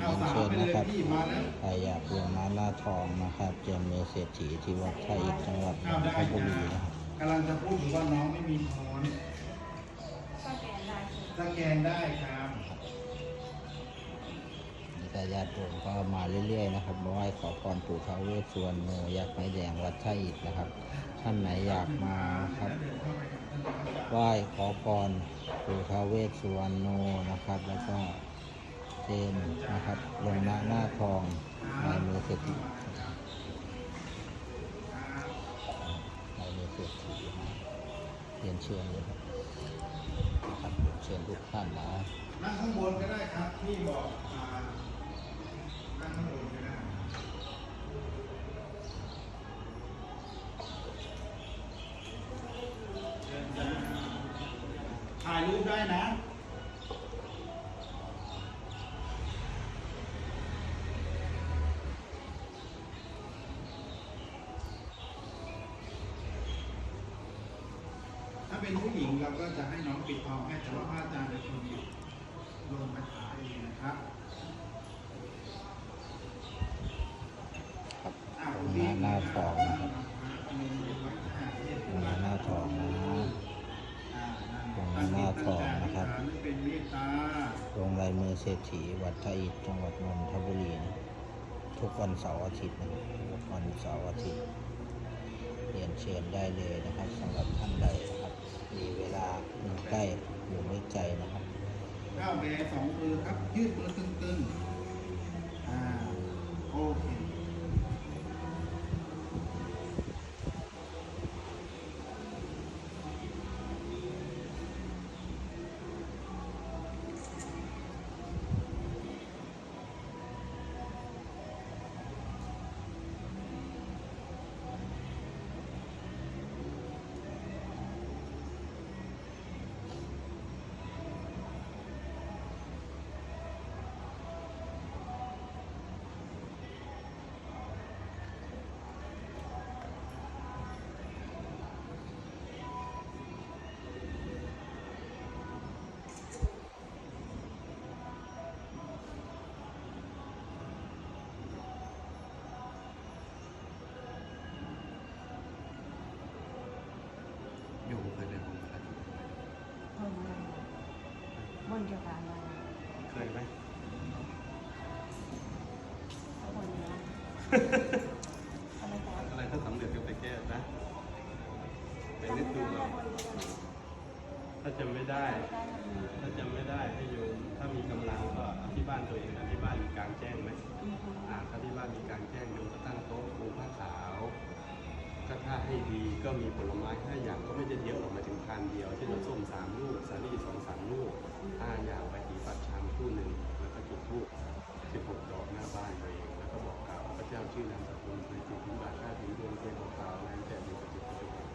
เอาเรียนสามเชิญไปเลนะยครับพี่มาแล้วใครอยากเรียนมาหน้าทองนะครับเจมเมเศรษฐีที่วัดไทยจังหวัดนเอานได้ทบุรีจ้านะครับกำลังจะพูดอยู่ว่าน้องไม่มีทอนก็แกนได้สแกนได้ครับนี่ก็ญาติโยมก็มาเรื่อยๆนะครับมาไหว้ขอพรปู่ท้าวเวสสวรรณโนยักษ์ไม้แดงวัดไทยอิฐนะครับ ท่านไหนอยากมาครับไหว้ขอพรปู่ท้าวเวสสวรรณโนนะครับ แล้วก็ เจมนะครับ ลงหน้าหน้าทองลายมือเศรษฐีลายมือเศรษฐีเรียนเชิญเลยครับนะครับเชิญทุกท่านนะนั่งข้างบนก็ได้ครับพี่บอกนั่งข้างบนก็ได้ถ่ายรูปได้นะ ถ้าเป็นผู้หญิงเรา ก็จะให้น้องปิดทองให้แต่ว่าพระอาจารย์เป็นคนลงคาถาเองนะครับครับอ้าวลงหน้าหน้าทองนะครับมีไว้ที่หาที่ลงหน้าหน้าทองนะอ่าลงหน้าทองนะครับไม่เป็นเมตตาลงลายมือเศรษฐีวัดไทยอิฐจังหวัดนนทบุรีนะทุกวันเสาร์อาทิตย์นะครับทุกวันเสาร์อาทิตย์เรียนเชิญได้เลยนะครับสำหรับท่านใดนะครับ มีเวลาอยู่ใกล้อยู่ไม่ไกลนะครับก้าวแบสองมือครับ ยืดมือตึงๆ อ่า โอเค อะไรถ้าสำเร็จก็ไปแก้นะไปนึกดูเราถ้าจำไม่ได้ ถ้าจำไม่ได้ให้โยมถ้ามีกำลังก็ที่บ้านตัวเองนะที่บ้านมีกลางแจ้งไหมอ่าถ้าที่บ้านมีกลางแจ้งโยมก็ตั้งโต๊ะปูผ้าขาวถ้าถ้าให้ดีก็มีผลไม้ห้าอย่างก็ไม่ได้เยอะหรอกมาถึงทานเดียวเช่นว่าส้มสามลูกสาลี่สอง ชื่อนามสกุลเคยติดถึงบาทห้าถึงดวงเคยบอกกล่าวอะไรแต่เป็นปฏิปฏิบัติ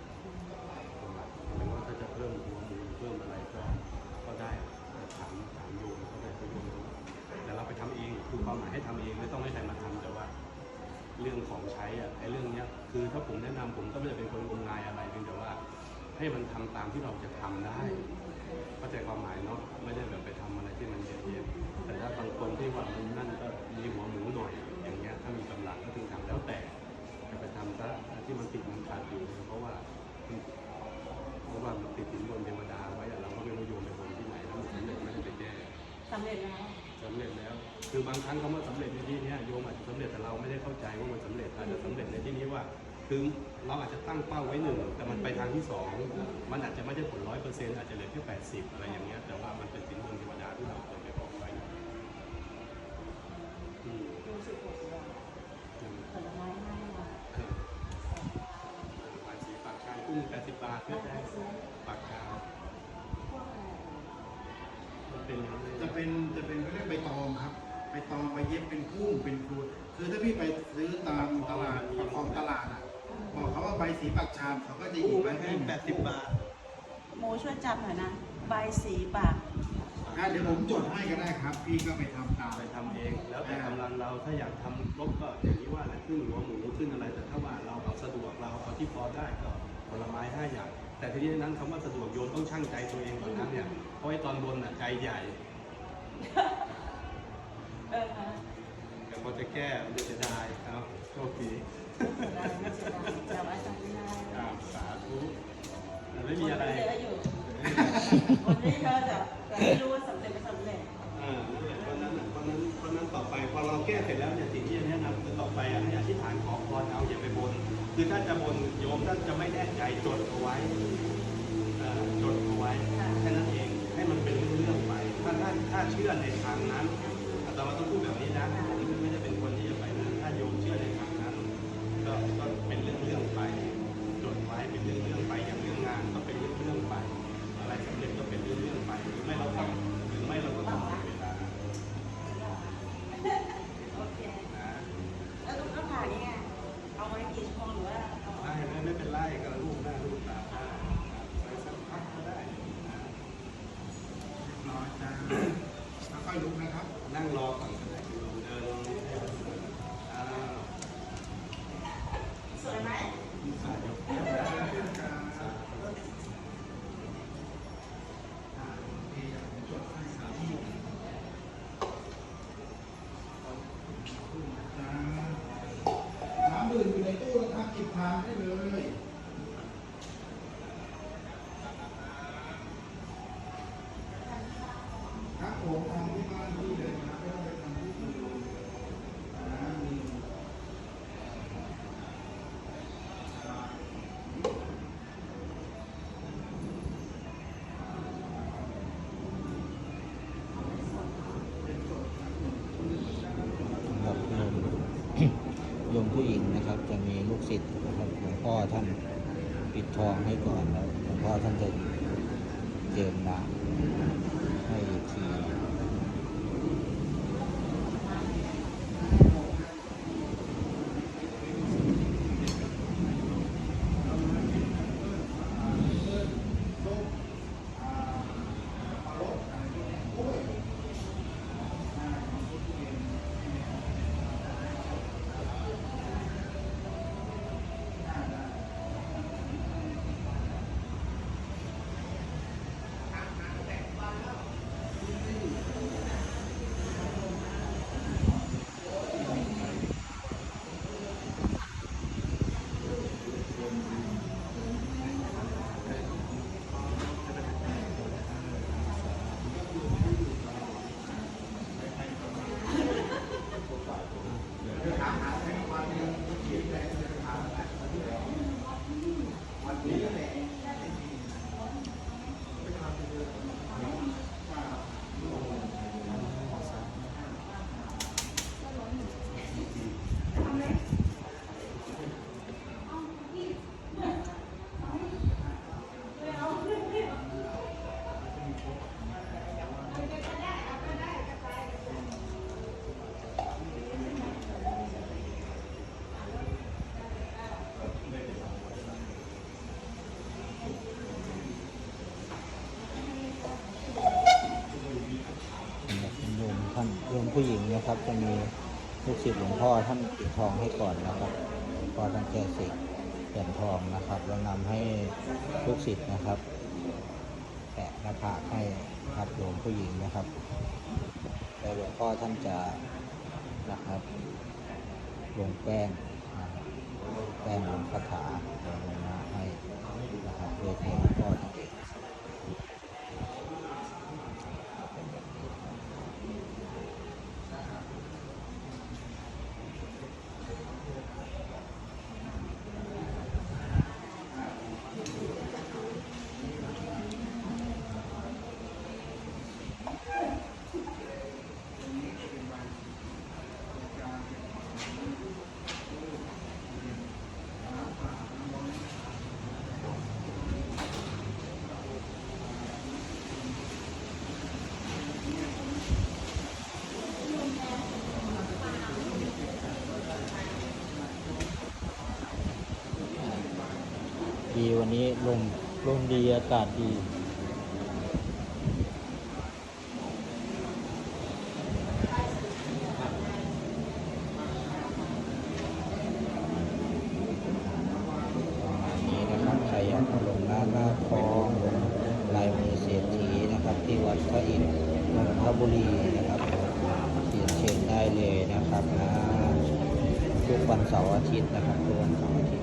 ประมาณหรือว่าถ้าจะเพิ่มหัวหมูเพิ่มอะไรก็ก็ได้แต่ถามถามโยมก็ได้ก็โยมแต่เราไปทำเองคือความหมายให้ทำเองไม่ต้องให้ใครมาทำแต่ว่าเรื่องของใช้อะไอ้เรื่องเนี้ยคือถ้าผมแนะนำผมก็ไม่ได้เป็นคนงมงายอะไรเพียงแต่ว่าให้มันทำตามที่เราจะทำได้เข้าใจความหมายเนาะไม่ได้แบบไปทำอะไรที่มันเย็นๆแต่ถ้าบางคนที่ว่ามันนั่นก็มีหัวหมูหน่อย ถ้ามีกำลังก็ถึงทำแล้วแต่จะไปทำซะที่มันติดมันขาดอยู่เพราะว่าเพราะว่ามันติดสินบนเทวดาไว้อะเราก็ไม่รู้โยมไปบนที่ไหนแล้วมันสำเร็จไม่ได้ไปแก้สำเร็จแล้วสำเร็จแล้ว คือบางครั้งคำว่าสำเร็จในที่เนี้ยโยมอาจจะสำเร็จแต่เราไม่ได้เข้าใจว่ามันสำเร็จอาจจะสำเร็จในที่นี้ว่าคือเราอาจจะตั้งเป้าไว้หนึ่งแต่มันไปทางที่สองมันอาจจะไม่ได้ผลร้อยเปอร์เซ็นต์อาจจะเหลือแค่แปดสิบอะไรอย่างเงี้ยแต่ว่ามันเป็นสินบนเทวดาที่เราเคยไปบอกไว้อืมรู้สึกปวดหัวอื มผลไม้ให้มาเออปากสีปากชามกุ้งแปดสิบบาทเพื่อได้ปากชามพวกอะไรมันเป็นอย่างนี้จะเป็นจะเป็นเขาเรียกใบตองครับใบตองไปเย็บเป็นพุ่มเป็นพลูคือถ้าพี่ไปซื้อตามตลาดของตลาดอะบอกเขาว่าใบสีปักชามเขาก็จะหยิบไว้ให้แปดสิบบาทโมช่วยจับหน่อยนะ ใบสีปากอะเดี๋ยวผมจดให้ก็ได้ครับ พี่ก็ไปทำตามไปทำเอง แล้วแต่กำลังเราถ้าอยากทำครบก็อย่างนี้ ว่าแหละขึ้นหัวหมูขึ้นอะไร แต่ถ้าว่าเราเอาสะดวกเราเอาที่พอได้ก็ผลไม้ห้าอย่าง แต่ทีนี้นั้นคำว่าสะดวกโยมต้องชั่งใจตัวเองก่อนนะเนี่ยเพราะไอ้ตอนบนน่ะใจใหญ่เออแก้มันจะเสียดายเอาโชคดีแต่ว่าจำไม่ได้อ่าสาธุแต่ไม่มีอะไรเยอะอยู่วันนี้เธอแต่แต่ไม่รู้ว่าสำเร็จไม่สำเร็จอ่านั่นแหละวันนั้นน่ะวันนั้นวันนั้นต่อไปพอเราแก้เสร็จแล้วเนี่ยสิ่งที่จะแนะนำคือ ต่อไปอะให้อธิษฐานขอพรเอาอย่าไปบน คือถ้าจะบนโยมท่านจะไม่แน่ใจจดเอาไว้จดเอาไว้แค่นั้นเองให้มันเป็นเรื่องไปถ้าถ้าถ้าเชื่อในทางนั้นอาตมาต้องพูดแบบนี้นะผมไม่ได้เป็นคนที่จะไปนะถ้าโยมเชื่อในทางนั้น ก็ก็เป็นเรื่องๆไปจดไว้เป็นเรื่องๆไปอย่างเรื่องงานก็เป็นเรื่องๆไป อะไรสำเร็จก็เป็นเรื่องๆไปหรือไม่เราต้องหรือไม่เราก็ต้องหมดเวลา โอเค นะ แล้วลูกก็ผ่านนี่ไงเอาไว้กี่ชั่วโมงหรือว่าเอา ได้ไม่ไม่เป็นไรก็ลูกหน้าลูกตาได้ไปสักพักก็ได้นะ น้อยจ้าแล้วค่อยลุกนะครับ นั่งรอก่อนก็ได้คือเดินอ่า สวยไหม สายก น้ำดื่มอยู่ในตู้นะครับจิบทานได้เลย ครับ ผมทำที่บ้านที่เลยนะไม่ต้องไปทำที่อื่นนะมีสำหรับโยมโยมผู้หญิงนะครับ จะมีลูกศิษย์นะครับหลวงพ่อท่านปิดทองให้ก่อนแล้วหลวงพ่อท่านจะเจิมน้ำ ใผู้หญิงนะครับ จะมีลูกศิษย์หลวงพ่อท่านปิดทองให้ก่อนนะครับพ่อท่านแก้เสกเหรียญทองนะครับแล้วนำให้ลูกศิษย์นะครับแปะหน้าผากให้ครับโยมผู้หญิงนะครับแล้วหลวงพ่อท่านจะนะครับลงแป้งแป้งลงคาถาลงมาให้นะครับโดยตัวหลวงพ่อ ดีวันนี้ลมลมดีอากาศดีประมาณนี้นะครับขยันลงร่างร่างฟ้องลายมือเสียทีนะครับที่วัดพระอินทร์นนทบุรีนะครับเขียนเชิญได้เลยนะครับนะวันเสาร์อาทิตย์นะครับทุกวันเสาร์อาทิตย์